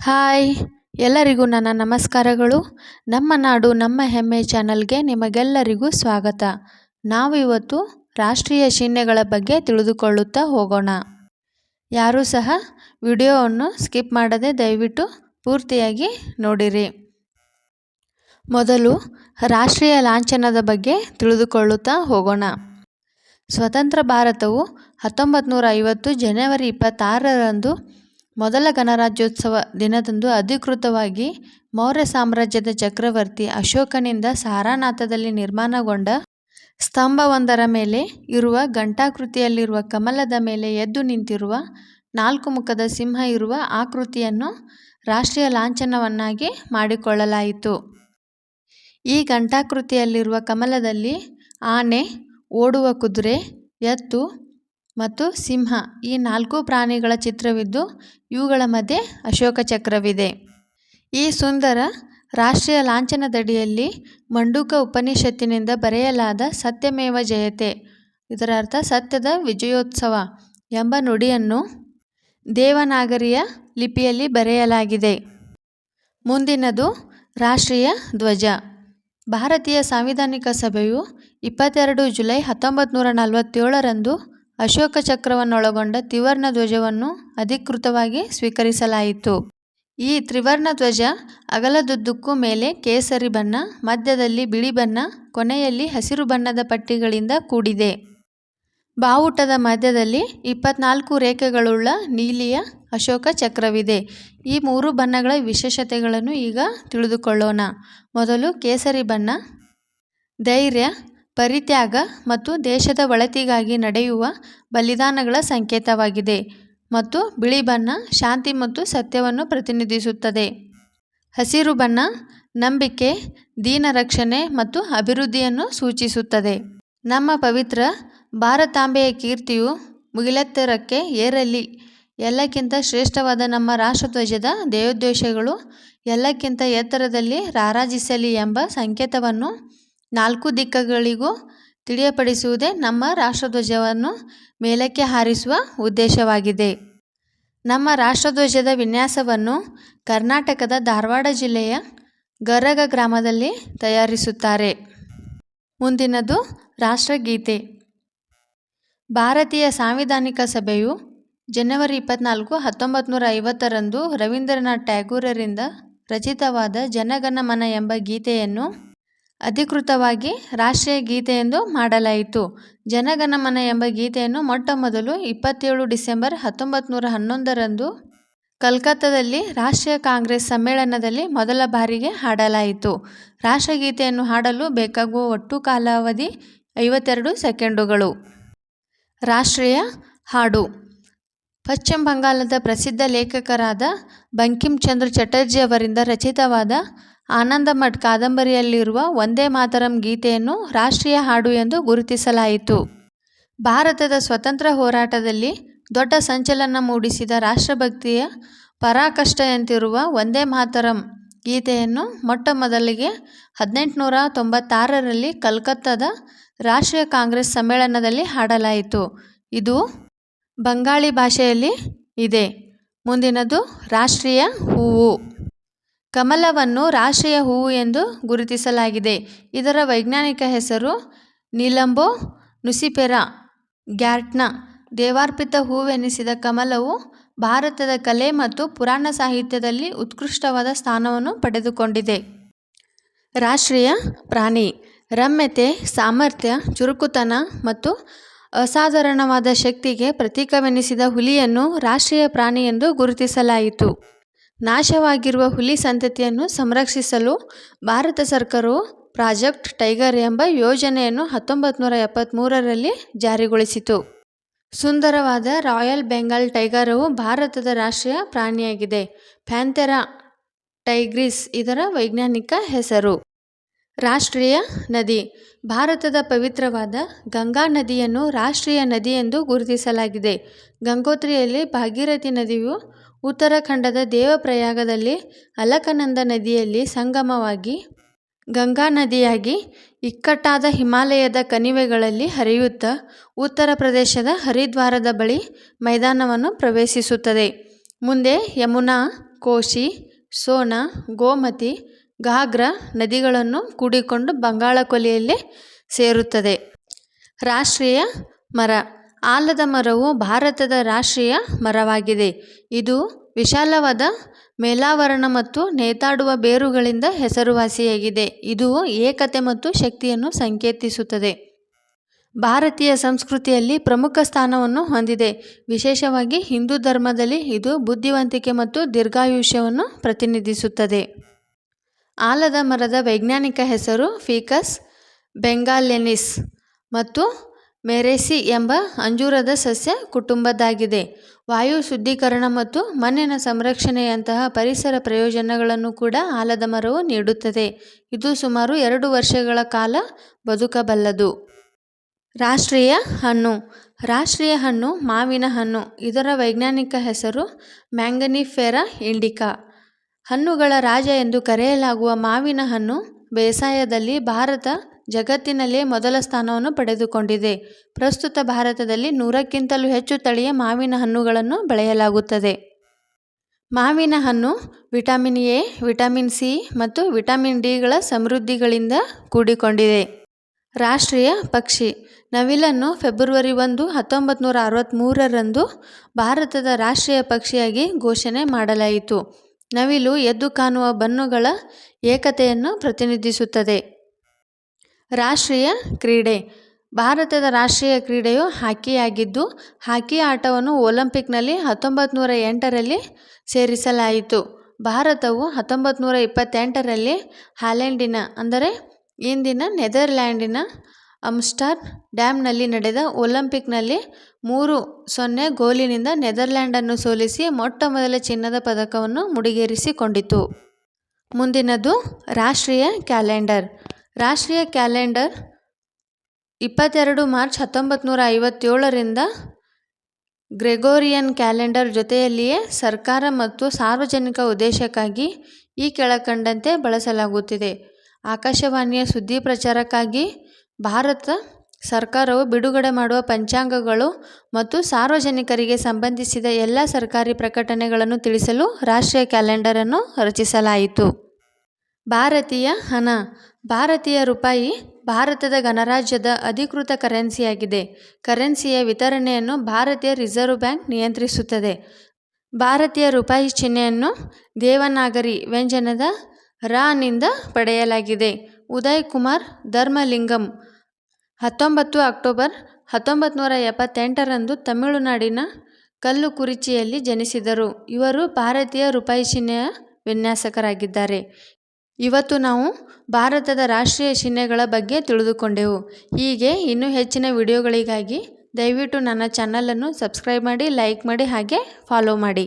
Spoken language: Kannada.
ಹಾಯ್, ಎಲ್ಲರಿಗೂ ನನ್ನ ನಮಸ್ಕಾರಗಳು. ನಮ್ಮ ನಾಡು, ನಮ್ಮ ಹೆಮ್ಮೆ ಚಾನಲ್ಗೆ ನಿಮಗೆಲ್ಲರಿಗೂ ಸ್ವಾಗತ. ನಾವು ಇವತ್ತು ರಾಷ್ಟ್ರೀಯ ಚಿಹ್ನೆಗಳ ಬಗ್ಗೆ ತಿಳಿದುಕೊಳ್ಳುತ್ತಾ ಹೋಗೋಣ. ಯಾರೂ ಸಹ ವಿಡಿಯೋವನ್ನು ಸ್ಕಿಪ್ ಮಾಡದೆ ದಯವಿಟ್ಟು ಪೂರ್ತಿಯಾಗಿ ನೋಡಿರಿ. ಮೊದಲು ರಾಷ್ಟ್ರೀಯ ಲಾಂಛನದ ಬಗ್ಗೆ ತಿಳಿದುಕೊಳ್ಳುತ್ತಾ ಹೋಗೋಣ. ಸ್ವತಂತ್ರ ಭಾರತವು ಹತ್ತೊಂಬತ್ತು ನೂರ ಐವತ್ತು ಜನವರಿ ಇಪ್ಪತ್ತಾರರಂದು ಮೊದಲ ಗಣರಾಜ್ಯೋತ್ಸವ ದಿನದಂದು ಅಧಿಕೃತವಾಗಿ ಮೌರ್ಯ ಸಾಮ್ರಾಜ್ಯದ ಚಕ್ರವರ್ತಿ ಅಶೋಕನಿಂದ ಸಾರಾನಾಥದಲ್ಲಿ ನಿರ್ಮಾಣಗೊಂಡ ಸ್ತಂಭವೊಂದರ ಮೇಲೆ ಇರುವ ಘಂಟಾಕೃತಿಯಲ್ಲಿರುವ ಕಮಲದ ಮೇಲೆ ಎದ್ದು ನಿಂತಿರುವ ನಾಲ್ಕು ಮುಖದ ಸಿಂಹ ಇರುವ ಆಕೃತಿಯನ್ನು ರಾಷ್ಟ್ರೀಯ ಲಾಂಛನವನ್ನಾಗಿ ಮಾಡಿಕೊಳ್ಳಲಾಯಿತು. ಈ ಘಂಟಾಕೃತಿಯಲ್ಲಿರುವ ಕಮಲದಲ್ಲಿ ಆನೆ ಓಡುವ ಕುದುರೆ, ಎತ್ತು ಮತ್ತು ಸಿಂಹ ಈ ನಾಲ್ಕು ಪ್ರಾಣಿಗಳ ಚಿತ್ರವಿದ್ದು ಇವುಗಳ ಮಧ್ಯೆ ಅಶೋಕ ಚಕ್ರವಿದೆ. ಈ ಸುಂದರ ರಾಷ್ಟ್ರೀಯ ಲಾಂಛನದಡಿಯಲ್ಲಿ ಮಂಡೂಕ ಉಪನಿಷತ್ತಿನಿಂದ ಬರೆಯಲಾದ ಸತ್ಯಮೇವ ಜಯತೆ, ಇದರ ಅರ್ಥ ಸತ್ಯದ ವಿಜಯೋತ್ಸವ ಎಂಬ ನುಡಿಯನ್ನು ದೇವನಾಗರಿಯ ಲಿಪಿಯಲ್ಲಿ ಬರೆಯಲಾಗಿದೆ. ಮುಂದಿನದು ರಾಷ್ಟ್ರೀಯ ಧ್ವಜ. ಭಾರತೀಯ ಸಾಂವಿಧಾನಿಕ ಸಭೆಯು ಇಪ್ಪತ್ತೆರಡು ಜುಲೈ ಹತ್ತೊಂಬತ್ತು ನೂರ ನಲವತ್ತೇಳರಂದು ಅಶೋಕ ಚಕ್ರವನ್ನೊಳಗೊಂಡ ತ್ರಿವರ್ಣ ಧ್ವಜವನ್ನು ಅಧಿಕೃತವಾಗಿ ಸ್ವೀಕರಿಸಲಾಯಿತು. ಈ ತ್ರಿವರ್ಣ ಧ್ವಜ ಅಗಲದುದ್ದಕ್ಕೂ ಮೇಲೆ ಕೇಸರಿ ಬಣ್ಣ, ಮಧ್ಯದಲ್ಲಿ ಬಿಳಿ ಬಣ್ಣ, ಕೊನೆಯಲ್ಲಿ ಹಸಿರು ಬಣ್ಣದ ಪಟ್ಟಿಗಳಿಂದ ಕೂಡಿದೆ. ಬಾವುಟದ ಮಧ್ಯದಲ್ಲಿ ಇಪ್ಪತ್ನಾಲ್ಕು ರೇಖೆಗಳುಳ್ಳ ನೀಲಿಯ ಅಶೋಕ ಚಕ್ರವಿದೆ. ಈ ಮೂರು ಬಣ್ಣಗಳ ವಿಶೇಷತೆಗಳನ್ನು ಈಗ ತಿಳಿದುಕೊಳ್ಳೋಣ. ಮೊದಲು ಕೇಸರಿ ಬಣ್ಣ, ಧೈರ್ಯ ಪರಿತ್ಯಾಗ ಮತ್ತು ದೇಶದ ಒಳಿತಿಗಾಗಿ ನಡೆಯುವ ಬಲಿದಾನಗಳ ಸಂಕೇತವಾಗಿದೆ ಮತ್ತು ಬಿಳಿ ಬಣ್ಣ ಶಾಂತಿ ಮತ್ತು ಸತ್ಯವನ್ನು ಪ್ರತಿನಿಧಿಸುತ್ತದೆ. ಹಸಿರು ಬಣ್ಣ ನಂಬಿಕೆ, ದೀನ ರಕ್ಷಣೆ ಮತ್ತು ಅಭಿವೃದ್ಧಿಯನ್ನು ಸೂಚಿಸುತ್ತದೆ. ನಮ್ಮ ಪವಿತ್ರ ಭಾರತಾಂಬೆಯ ಕೀರ್ತಿಯು ಮುಗಿಲೆತ್ತರಕ್ಕೆ ಏರಲಿ. ಎಲ್ಲಕ್ಕಿಂತ ಶ್ರೇಷ್ಠವಾದ ನಮ್ಮ ರಾಷ್ಟ್ರಧ್ವಜದ ದೇವೋದ್ದೇಶಗಳು ಎಲ್ಲಕ್ಕಿಂತ ಎತ್ತರದಲ್ಲಿ ರಾರಾಜಿಸಲಿ ಎಂಬ ಸಂಕೇತವನ್ನು ನಾಲ್ಕು ದಿಕ್ಕುಗಳಿಗೂ ತಿಳಿಯಪಡಿಸುವುದೇ ನಮ್ಮ ರಾಷ್ಟ್ರಧ್ವಜವನ್ನು ಮೇಲಕ್ಕೆ ಹಾರಿಸುವ ಉದ್ದೇಶವಾಗಿದೆ. ನಮ್ಮ ರಾಷ್ಟ್ರಧ್ವಜದ ವಿನ್ಯಾಸವನ್ನು ಕರ್ನಾಟಕದ ಧಾರವಾಡ ಜಿಲ್ಲೆಯ ಗರಗ ಗ್ರಾಮದಲ್ಲಿ ತಯಾರಿಸುತ್ತಾರೆ. ಮುಂದಿನದು ರಾಷ್ಟ್ರಗೀತೆ. ಭಾರತೀಯ ಸಾಂವಿಧಾನಿಕ ಸಭೆಯು ಜನವರಿ ಇಪ್ಪತ್ನಾಲ್ಕು ಹತ್ತೊಂಬತ್ತು ನೂರ ಐವತ್ತರಂದು ರವೀಂದ್ರನಾಥ್ ಟ್ಯಾಗೂರರಿಂದ ರಚಿತವಾದ ಜನಗಣಮನ ಎಂಬ ಗೀತೆಯನ್ನು ಅಧಿಕೃತವಾಗಿ ರಾಷ್ಟ್ರೀಯ ಎಂದು ಮಾಡಲಾಯಿತು. ಜನಗಣಮನ ಎಂಬ ಗೀತೆಯನ್ನು ಮೊಟ್ಟ ಮೊದಲು ಇಪ್ಪತ್ತೇಳು ಡಿಸೆಂಬರ್ ಹತ್ತೊಂಬತ್ತು ನೂರ ಹನ್ನೊಂದರಂದು ಕಲ್ಕತ್ತಾದಲ್ಲಿ ರಾಷ್ಟ್ರೀಯ ಕಾಂಗ್ರೆಸ್ ಸಮ್ಮೇಳನದಲ್ಲಿ ಮೊದಲ ಬಾರಿಗೆ ಹಾಡಲಾಯಿತು. ರಾಷ್ಟ್ರಗೀತೆಯನ್ನು ಹಾಡಲು ಬೇಕಾಗುವ ಒಟ್ಟು ಕಾಲಾವಧಿ ಐವತ್ತೆರಡು ಸೆಕೆಂಡುಗಳು. ರಾಷ್ಟ್ರೀಯ ಹಾಡು. ಪಶ್ಚಿಮ ಬಂಗಾಳದ ಪ್ರಸಿದ್ಧ ಲೇಖಕರಾದ ಬಂಕಿಮ್ ಚಂದ್ರ ಚಟರ್ಜಿ ಅವರಿಂದ ರಚಿತವಾದ ಆನಂದಮಠ್ ಕಾದಂಬರಿಯಲ್ಲಿರುವ ವಂದೇ ಮಾತರಂ ಗೀತೆಯನ್ನು ರಾಷ್ಟ್ರೀಯ ಹಾಡು ಎಂದು ಗುರುತಿಸಲಾಯಿತು. ಭಾರತದ ಸ್ವತಂತ್ರ ಹೋರಾಟದಲ್ಲಿ ದೊಡ್ಡ ಸಂಚಲನ ಮೂಡಿಸಿದ ರಾಷ್ಟ್ರಭಕ್ತಿಯ ಪರಾಕಷ್ಟೆಯಂತಿರುವ ವಂದೇ ಮಾತರಂ ಗೀತೆಯನ್ನು ಮೊಟ್ಟ ಮೊದಲಿಗೆ ಹದಿನೆಂಟುನೂರ ತೊಂಬತ್ತಾರರಲ್ಲಿ ಕಲ್ಕತ್ತಾದ ರಾಷ್ಟ್ರೀಯ ಕಾಂಗ್ರೆಸ್ ಸಮ್ಮೇಳನದಲ್ಲಿ ಹಾಡಲಾಯಿತು. ಇದು ಬಂಗಾಳಿ ಭಾಷೆಯಲ್ಲಿ ಇದೆ. ಮುಂದಿನದು ರಾಷ್ಟ್ರೀಯ ಹೂವು. ಕಮಲವನ್ನು ರಾಷ್ಟ್ರೀಯ ಹೂವು ಎಂದು ಗುರುತಿಸಲಾಗಿದೆ. ಇದರ ವೈಜ್ಞಾನಿಕ ಹೆಸರು ನೀಲಂಬೋ ನುಸಿಪೆರಾ ಗ್ಯಾರ್ಟ್ನ. ದೇವಾರ್ಪಿತ ಹೂವೆನಿಸಿದ ಕಮಲವು ಭಾರತದ ಕಲೆ ಮತ್ತು ಪುರಾಣ ಸಾಹಿತ್ಯದಲ್ಲಿ ಉತ್ಕೃಷ್ಟವಾದ ಸ್ಥಾನವನ್ನು ಪಡೆದುಕೊಂಡಿದೆ. ರಾಷ್ಟ್ರೀಯ ಪ್ರಾಣಿ. ರಮ್ಯತೆ, ಸಾಮರ್ಥ್ಯ, ಚುರುಕುತನ ಮತ್ತು ಅಸಾಧಾರಣವಾದ ಶಕ್ತಿಗೆ ಪ್ರತೀಕವೆನಿಸಿದ ಹುಲಿಯನ್ನು ರಾಷ್ಟ್ರೀಯ ಪ್ರಾಣಿ ಎಂದು ಗುರುತಿಸಲಾಯಿತು. ನಾಶವಾಗಿರುವ ಹುಲಿ ಸಂತತಿಯನ್ನು ಸಂರಕ್ಷಿಸಲು ಭಾರತ ಸರ್ಕಾರವು ಪ್ರಾಜೆಕ್ಟ್ ಟೈಗರ್ ಎಂಬ ಯೋಜನೆಯನ್ನು ಹತ್ತೊಂಬತ್ತು ನೂರ ಎಪ್ಪತ್ತ್ಮೂರರಲ್ಲಿ ಜಾರಿಗೊಳಿಸಿತು. ಸುಂದರವಾದ ರಾಯಲ್ ಬೆಂಗಾಲ್ ಟೈಗರವು ಭಾರತದ ರಾಷ್ಟ್ರೀಯ ಪ್ರಾಣಿಯಾಗಿದೆ. ಪ್ಯಾಂಥೆರಾ ಟೈಗ್ರಿಸ್ ಇದರ ವೈಜ್ಞಾನಿಕ ಹೆಸರು. ರಾಷ್ಟ್ರೀಯ ನದಿ. ಭಾರತದ ಪವಿತ್ರವಾದ ಗಂಗಾ ನದಿಯನ್ನು ರಾಷ್ಟ್ರೀಯ ನದಿ ಎಂದು ಗುರುತಿಸಲಾಗಿದೆ. ಗಂಗೋತ್ರಿಯಲ್ಲಿ ಭಾಗೀರಥಿ ನದಿಯು ಉತ್ತರಾಖಂಡದ ದೇವಪ್ರಯಾಗದಲ್ಲಿ ಅಲಕನಂದ ನದಿಯಲ್ಲಿ ಸಂಗಮವಾಗಿ, ಗಂಗಾ ನದಿಯಾಗಿ ಇಕ್ಕಟ್ಟಾದ ಹಿಮಾಲಯದ ಕಣಿವೆಗಳಲ್ಲಿ ಹರಿಯುತ್ತಾ ಉತ್ತರ ಪ್ರದೇಶದ ಹರಿದ್ವಾರದ ಬಳಿ ಮೈದಾನವನ್ನು ಪ್ರವೇಶಿಸುತ್ತದೆ. ಮುಂದೆ ಯಮುನಾ, ಕೋಶಿ, ಸೋನಾ, ಗೋಮತಿ, ಘಾಗ್ರಾ ನದಿಗಳನ್ನು ಕೂಡಿಕೊಂಡು ಬಂಗಾಳ ಕೊಲ್ಲಿಯಲ್ಲಿ ಸೇರುತ್ತದೆ. ರಾಷ್ಟ್ರೀಯ ಮರ ಆಲದ ಮರವು ಭಾರತದ ರಾಷ್ಟ್ರೀಯ ಮರವಾಗಿದೆ. ಇದು ವಿಶಾಲವಾದ ಮೇಲಾವರಣ ಮತ್ತು ನೇತಾಡುವ ಬೇರುಗಳಿಂದ ಹೆಸರುವಾಸಿಯಾಗಿದೆ. ಇದು ಏಕತೆ ಮತ್ತು ಶಕ್ತಿಯನ್ನು ಸಂಕೇತಿಸುತ್ತದೆ. ಭಾರತೀಯ ಸಂಸ್ಕೃತಿಯಲ್ಲಿ ಪ್ರಮುಖ ಸ್ಥಾನವನ್ನು ಹೊಂದಿದೆ. ವಿಶೇಷವಾಗಿ ಹಿಂದೂ ಧರ್ಮದಲ್ಲಿ ಇದು ಬುದ್ಧಿವಂತಿಕೆ ಮತ್ತು ದೀರ್ಘಾಯುಷ್ಯವನ್ನು ಪ್ರತಿನಿಧಿಸುತ್ತದೆ. ಆಲದ ಮರದ ವೈಜ್ಞಾನಿಕ ಹೆಸರು ಫೀಕಸ್ ಬೆಂಗಾಲೆನಿಸ್ ಮತ್ತು ಮೆರೇಸಿ ಎಂಬ ಅಂಜೂರದ ಸಸ್ಯ ಕುಟುಂಬದ್ದಾಗಿದೆ. ವಾಯು ಶುದ್ಧೀಕರಣ ಮತ್ತು ಮಣ್ಣಿನ ಸಂರಕ್ಷಣೆಯಂತಹ ಪರಿಸರ ಪ್ರಯೋಜನಗಳನ್ನು ಕೂಡ ಆಲದ ಮರವು ನೀಡುತ್ತದೆ. ಇದು ಸುಮಾರು ಎರಡು ವರ್ಷಗಳ ಕಾಲ ಬದುಕಬಲ್ಲದು. ರಾಷ್ಟ್ರೀಯ ಹಣ್ಣು. ರಾಷ್ಟ್ರೀಯ ಹಣ್ಣು ಮಾವಿನ ಹಣ್ಣು. ಇದರ ವೈಜ್ಞಾನಿಕ ಹೆಸರು ಮ್ಯಾಂಗನಿಫೆರಾ ಇಂಡಿಕಾ. ಹಣ್ಣುಗಳ ರಾಜ ಎಂದು ಕರೆಯಲಾಗುವ ಮಾವಿನ ಹಣ್ಣು ಬೇಸಾಯದಲ್ಲಿ ಭಾರತ ಜಗತ್ತಿನಲ್ಲೇ ಮೊದಲ ಸ್ಥಾನವನ್ನು ಪಡೆದುಕೊಂಡಿದೆ. ಪ್ರಸ್ತುತ ಭಾರತದಲ್ಲಿ ನೂರಕ್ಕಿಂತಲೂ ಹೆಚ್ಚು ತಳಿಯ ಮಾವಿನ ಹಣ್ಣುಗಳನ್ನು ಬೆಳೆಯಲಾಗುತ್ತದೆ. ಮಾವಿನ ಹಣ್ಣು ವಿಟಮಿನ್ ಎ, ವಿಟಮಿನ್ ಸಿ ಮತ್ತು ವಿಟಮಿನ್ ಡಿಗಳ ಸಮೃದ್ಧಿಗಳಿಂದ ಕೂಡಿಕೊಂಡಿದೆ. ರಾಷ್ಟ್ರೀಯ ಪಕ್ಷಿ. ನವಿಲನ್ನು ಫೆಬ್ರವರಿ ಒಂದು ಹತ್ತೊಂಬತ್ತು ನೂರ ಅರವತ್ತ್ಮೂರರಂದು ಭಾರತದ ರಾಷ್ಟ್ರೀಯ ಪಕ್ಷಿಯಾಗಿ ಘೋಷಣೆ ಮಾಡಲಾಯಿತು. ನವಿಲು ಎದ್ದು ಕಾಣುವ ಬಣ್ಣಗಳ ಏಕತೆಯನ್ನು ಪ್ರತಿನಿಧಿಸುತ್ತದೆ. ರಾಷ್ಟ್ರೀಯ ಕ್ರೀಡೆ. ಭಾರತದ ರಾಷ್ಟ್ರೀಯ ಕ್ರೀಡೆಯು ಹಾಕಿಯಾಗಿದ್ದು, ಹಾಕಿ ಆಟವನ್ನು ಒಲಿಂಪಿಕ್ನಲ್ಲಿ ಹತ್ತೊಂಬತ್ತು ನೂರ ಎಂಟರಲ್ಲಿ ಸೇರಿಸಲಾಯಿತು. ಭಾರತವು ಹತ್ತೊಂಬತ್ತು ನೂರ ಇಪ್ಪತ್ತೆಂಟರಲ್ಲಿ ಹಾಲೆಂಡಿನ, ಅಂದರೆ ಇಂದಿನ ನೆದರ್ಲ್ಯಾಂಡಿನ ಅಮ್ಸ್ಟರ್ ಡ್ಯಾಮ್ನಲ್ಲಿ ನಡೆದ ಒಲಿಂಪಿಕ್ನಲ್ಲಿ ಮೂರು ಸೊನ್ನೆ ಗೋಲಿನಿಂದ ನೆದರ್ಲ್ಯಾಂಡನ್ನು ಸೋಲಿಸಿ ಮೊಟ್ಟ ಮೊದಲ ಚಿನ್ನದ ಪದಕವನ್ನು ಮುಡಿಗೇರಿಸಿಕೊಂಡಿತು. ಮುಂದಿನದು ರಾಷ್ಟ್ರೀಯ ಕ್ಯಾಲೆಂಡರ್. ರಾಷ್ಟ್ರೀಯ ಕ್ಯಾಲೆಂಡರ್ ಇಪ್ಪತ್ತೆರಡು ಮಾರ್ಚ್ ಹತ್ತೊಂಬತ್ತು ನೂರ ಐವತ್ತೇಳರಿಂದ ಗ್ರೆಗೋರಿಯನ್ ಕ್ಯಾಲೆಂಡರ್ ಜೊತೆಯಲ್ಲಿಯೇ ಸರ್ಕಾರ ಮತ್ತು ಸಾರ್ವಜನಿಕ ಉದ್ದೇಶಕ್ಕಾಗಿ ಈ ಕೆಳಕಂಡಂತೆ ಬಳಸಲಾಗುತ್ತಿದೆ. ಆಕಾಶವಾಣಿಯ ಸುದ್ದಿ ಪ್ರಚಾರಕ್ಕಾಗಿ ಭಾರತ ಸರ್ಕಾರವು ಬಿಡುಗಡೆ ಮಾಡುವ ಪಂಚಾಂಗಗಳು ಮತ್ತು ಸಾರ್ವಜನಿಕರಿಗೆ ಸಂಬಂಧಿಸಿದ ಎಲ್ಲ ಸರ್ಕಾರಿ ಪ್ರಕಟಣೆಗಳನ್ನು ತಿಳಿಸಲು ರಾಷ್ಟ್ರೀಯ ಕ್ಯಾಲೆಂಡರನ್ನು ರಚಿಸಲಾಯಿತು. ಭಾರತೀಯ ಹಣ. ಭಾರತೀಯ ರೂಪಾಯಿ ಭಾರತದ ಗಣರಾಜ್ಯದ ಅಧಿಕೃತ ಕರೆನ್ಸಿಯಾಗಿದೆ. ಕರೆನ್ಸಿಯ ವಿತರಣೆಯನ್ನು ಭಾರತೀಯ ರಿಸರ್ವ್ ಬ್ಯಾಂಕ್ ನಿಯಂತ್ರಿಸುತ್ತದೆ. ಭಾರತೀಯ ರೂಪಾಯಿ ಚಿಹ್ನೆಯನ್ನು ದೇವನಾಗರಿ ವ್ಯಂಜನದ ರಾನಿಂದ ನಿಂದ ಪಡೆಯಲಾಗಿದೆ. ಉದಯ್ ಕುಮಾರ್ ಧರ್ಮಲಿಂಗಂ, ಹತ್ತೊಂಬತ್ತು ಅಕ್ಟೋಬರ್ ಹತ್ತೊಂಬತ್ತು ನೂರ ಎಪ್ಪತ್ತೆಂಟರಂದು ತಮಿಳುನಾಡಿನ ಕಲ್ಲುಕುರಿಚಿಯಲ್ಲಿ ಜನಿಸಿದರು. ಇವರು ಭಾರತೀಯ ರೂಪಾಯಿ ಚಿಹ್ನೆಯ ವಿನ್ಯಾಸಕರಾಗಿದ್ದಾರೆ. ಇವತ್ತು ನಾವು ಭಾರತದ ರಾಷ್ಟ್ರೀಯ ಚಿಹ್ನೆಗಳ ಬಗ್ಗೆ ತಿಳಿದುಕೊಂಡೆವು. ಹೀಗೆ ಇನ್ನೂ ಹೆಚ್ಚಿನ ವಿಡಿಯೋಗಳಿಗಾಗಿ ದಯವಿಟ್ಟು ನನ್ನ ಚಾನಲನ್ನು ಸಬ್ಸ್ಕ್ರೈಬ್ ಮಾಡಿ, ಲೈಕ್ ಮಾಡಿ ಹಾಗೆ ಫಾಲೋ ಮಾಡಿ.